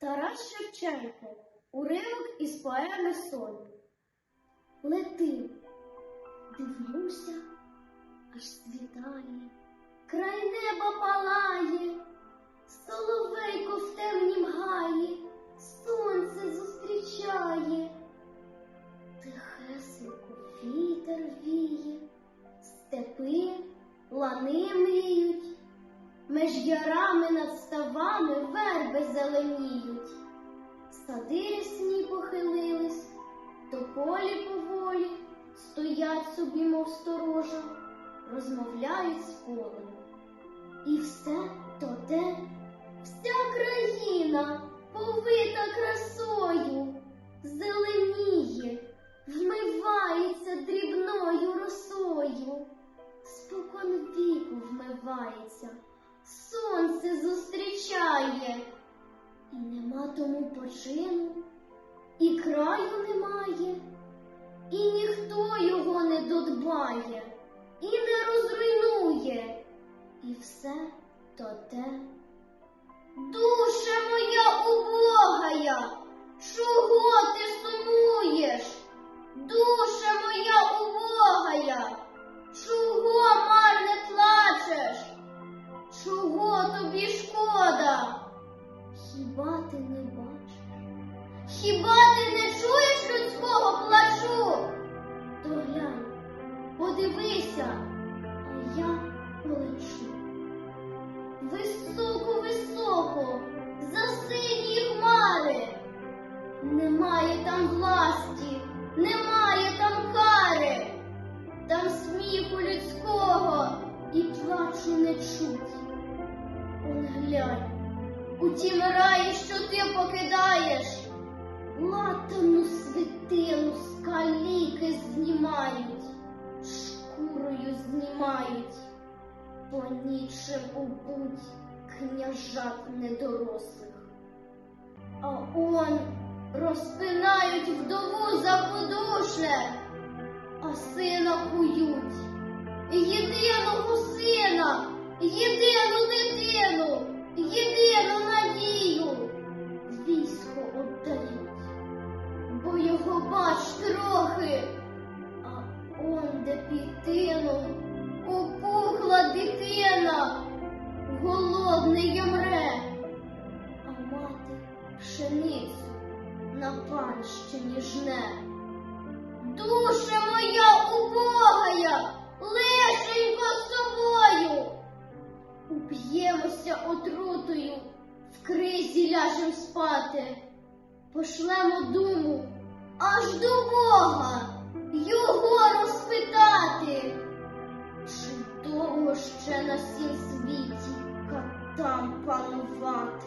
Тарас Шевченко. Уривок із поеми Сон. Лети, дивлюся, аж світає, край неба палає, соловейко в темнім гаї, сонце зустрічає, тихесенько вітер віє, степи, лани мріють, меж ярами над ставами верби зеленіють, сади рясні похилились, тополі поволі стоять собі, мов сторожа, розмовляють з полем. І все то те, вся країна повита красою, зеленіє, вмивається дрібною росою, спокон віку вмивається, сонце зустрічає, і нема тому почину, і краю немає, і ніхто його не додбає, і не розруйнує, і все то те. Душа моя убогая, чого ти сумуєш? Душа моя убогая, чого марне плачеш? Чого тобі шкода? Хіба ти не бачиш? Хіба ти не чуєш людського плачу? То глянь, подивися, а я полечу. Високо, високо, за сині хмари. Немає там власті, немає там кари, там сміху людського і плачу не чуть. Он глянь, у тім раї, що ти покидаєш, латану свитину з каліки знімають, шкурою знімають, по нічим убуть княжат недорослих. А он розпинають вдову за подушне, а сина кують. Єдиного сина, єдину дитину, трохи, а он де пітину, опухла дитина, голодний ямре, а мати пшеницю на панщині жне. Душа моя убогая, лишенько з собою. Уб'ємося отрутою, в кризі ляжем спати, пошлемо думу аж до Бога його розпитати, чи довго ще на сім світі катам панувати.